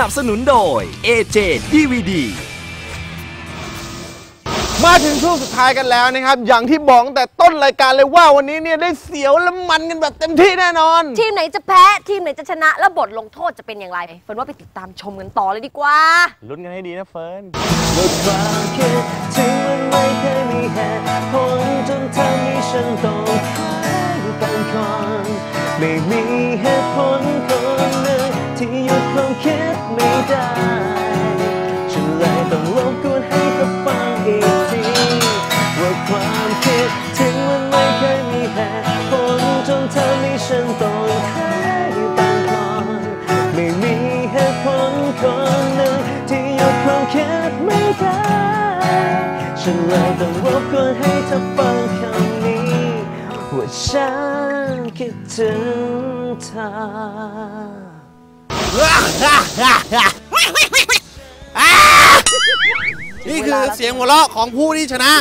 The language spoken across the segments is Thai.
นับสนุนโดย AJ DVD มาถึงช่วงสุดท้ายกันแล้วนะครับ อย่างที่บอกตั้งแต่ต้นรายการเลยว่าวันนี้เนี่ยได้เสียวและมันกันแบบเต็มที่แน่นอน ทีมไหนจะแพ้ทีมไหนจะชนะ และบทลงโทษจะเป็นอย่างไรเฟิร์นว่าไปติดตามชมกันต่อเลยดีกว่า ลุ้นกันให้ดีนะเฟิร์นเมื่อความคิดถึงมันไม่เคยมีเหตุผลจนทำให้ฉันต้องให้กันก่อนไม่มีเหตุผล ลจนทำให้ฉันต้องให้กันก่อนไม่มีเหตุผลคนหนึ่งที่หยุดความคิดไม่ได้ ฉันเลยต้องรบกวนให้เธอฟังคำนี้ว่าฉันคิดถึงเธอนี่คือเสียงหัวเราะของผู้ที่ชนะ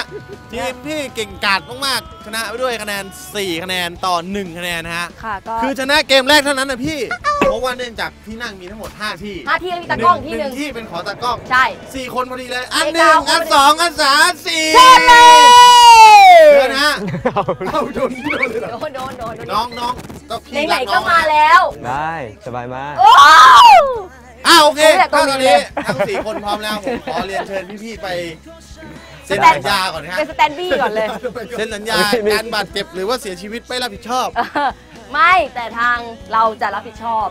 ทีมที่เก่งกาจมากๆชนะไปด้วยคะแนน 4 คะแนนต่อ 1 คะแนนนะฮะ ค่ะก็คือชนะเกมแรกเท่านั้นนะพี่ เพราะว่าเนื่องจากที่นั่งมีทั้งหมด 5 ที่ห้าที่แล้วมีตากล้องที่หนึ่งที่เป็นของตากล้องใช่ 4 คนพอดีเลย อันเอกหนึ่งดาวอันสองอันสามสี่เชิญเลยเชิญนะฮะเอาโดนโดนเลยเหรอโดนโดนโดนโดนน้องน้องก็พี่ไหนรัๆน้ก็องมาแล้ว ได้สบายมากโอ้อ้าวโอเคผมอยากถ้าตตรองนนี้นี้เลยทั้ง4คนพร้อมแล้วผมขอเรียนเชิญพี่ๆไป เซ็นสแตนสัญญาก่อนนะฮะเป็นสแตนดี้ก่อนเลย เซ็นสัญญาการบาดเจ็บหรือว่าเสียชีวิตไม่รับผิดชอบเออไม่แต่ทางเราจะรับผิดชอบ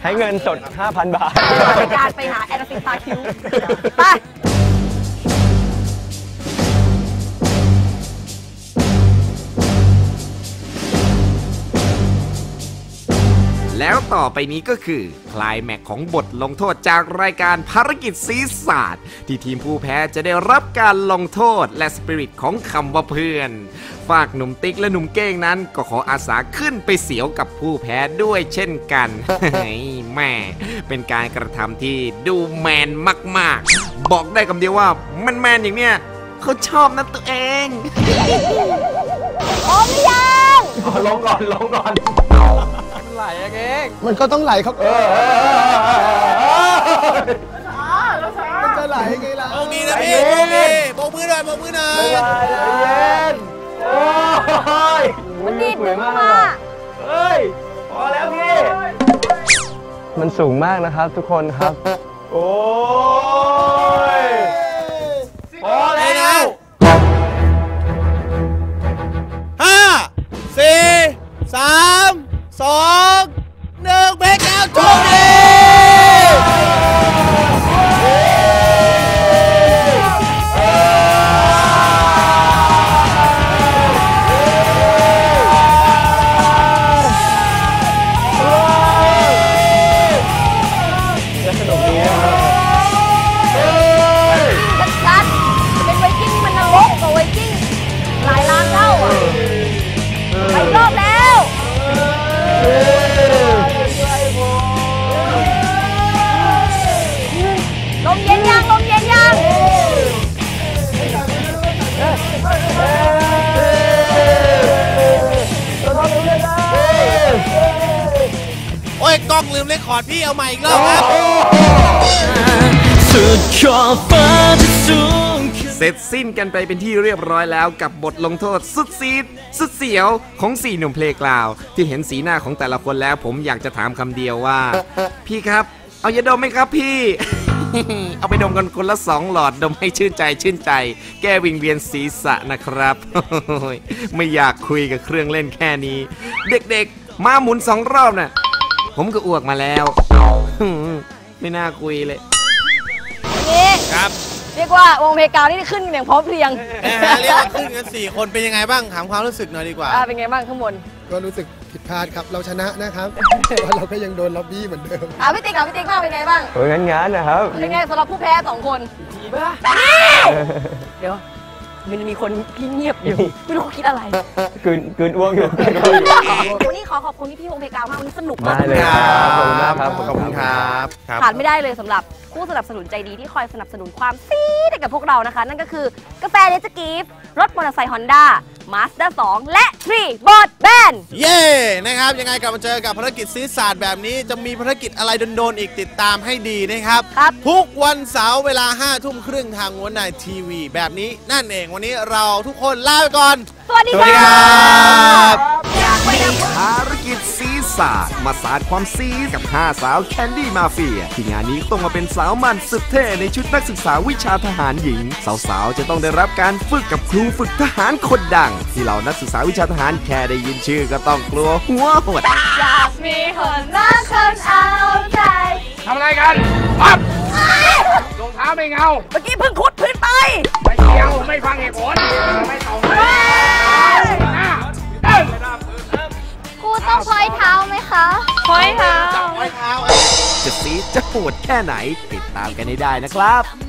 ใช้เงินสด 5,000 บาทในการไปหาแอนฟินทาคิวไป แล้วต่อไปนี้ก็คือคลายแม็กของบทลงโทษจากรายการภารกิจสีศาสตร์ ที่ทีมผู้แพ้จะได้รับการลงโทษและสปิริตของคำว่าเพื่อน ฝากหนุ่มติ๊กและหนุ่มเก้งนั้น ก็ขออาสาขึ้นไปเสียวกับผู้แพ้ด้วยเช่นกันเฮ้ยแม่เป็นการกระทำที่ดูแมนมาก ๆ บอกได้คำเดียวว่ามันแมนๆอย่างเนี้ยเขาชอบนะตัวเองพร้อมหรือยังลงก่อนลงก่อน มันก็ต้องไหลครับเออมันจะไหลไงล่ะโชคดีนะพี่โชคดีโบกมือหน่อยโบกมือหน่อยมันดีดหนึ่งมามันสูงมากนะครับทุกคนครับ โอ้ โอ้ยกล้องลืมเลคคอร์ดพี่เอาใหม่อีกรอบครับสุดขอบฟ้าที่สูงเสร็จสิ้นกันไปเป็นที่เรียบร้อยแล้วกับบทลงโทษสุดซีดสุดเสียวของสี่หนุ่มเพลงกล่าว ที่เห็นสีหน้าของแต่ละคนแล้วผมอยากจะถามคำเดียวว่า พี่ครับ เอายาดมไหมครับพี่ เอาไปดมกันคนละสองหลอดดมให้ชื่นใจชื่นใจ แก้วิงเวียนศีรษะนะครับไม่อยากคุยกับเครื่องเล่นแค่นี้ เด็กๆ มาหมุนสองรอบน่ะ ผมก็อ้วกมาแล้ว ไม่น่าคุยเลยนี่ครับ เรียกว่าวงเพลงกาวนี่ขึ้นอย่างพร้อมเพรียงนะฮะเรียกว่าขึ้นกันสี่คนเป็นยังไงบ้างถามความรู้สึกหน่อยดีกว่า อ่าเป็นไงบ้างข้างบนก็รู้สึกผิดพลาดครับ เราชนะนะครับแต่ว่าเราก็ยังโดนล็อบบี้เหมือนเดิม อ่าพี่ติ๊กกับพี่ติ๊กบ้างเป็นไงบ้างโอ้ยงั้นงานนะครับ เป็นไงสำหรับผู้แพ้สองคนดีป่ะเดี๋ยว มันมีคนที่เงียบอยู่ ไม่รู้เขาคิดอะไรกืนกืนอ้วงอยู่วันนี้ขอขอบคุณพี่ๆวงเพลงกาวมากวันนี้สนุกมาได้กเลยครับขอบคุณมากครับขอบคุณครับครับขาดไม่ได้เลยสำหรับผู้สนับสนุนใจดีที่คอยสนับสนุนความซีดให้กับพวกเรานะคะ นั่นก็คือกาแฟเลสกีฟรถมอเตอร์ไซค์ฮอนด้า Master 2 และ3บอดแบนเย้ นะครับ ยังไงกลับมาเจอกับภารกิจซีศาสตร์แบบนี้จะมีภารกิจอะไรโดนๆอีกติดตามให้ดีนะครับ ครับ ทุกวันเสาร์เวลา5้าทุ่มครึ่งทางวนนายทีวี แบบนี้นั่นเองวันนี้เราทุกคนลาไปก่อน สวัสดีสวัสดีคครัรั บ ซีสาดมาสาดความซีดกับ 5 สาวแคนดี้มาเฟีย ที่งานนี้ต้องมาเป็นสาวมันสุดเท่ในชุดนักศึกษาวิชาทหารหญิง สาวๆ จะต้องได้รับการฝึกกับครูฝึกทหารคนดัง ที่เหล่านักศึกษาวิชาทหารแค่ได้ยินชื่อก็ต้องกลัวหัวหดอยากมีคนรักคนเอาใจทำอะไรกันปั๊บรองเท้าไม่เงา เมื่อกี้เพิ่งขุดพื้นไป ไม่เกี่ยวไม่ฟังเหตุผลไม่ตรงหน้าเดินครู ต้องพอยเท้าไหมคะพอยเท้าไว้เท้าจะซีดจะโหดแค่ไหน ติดตามกันให้ได้นะครับ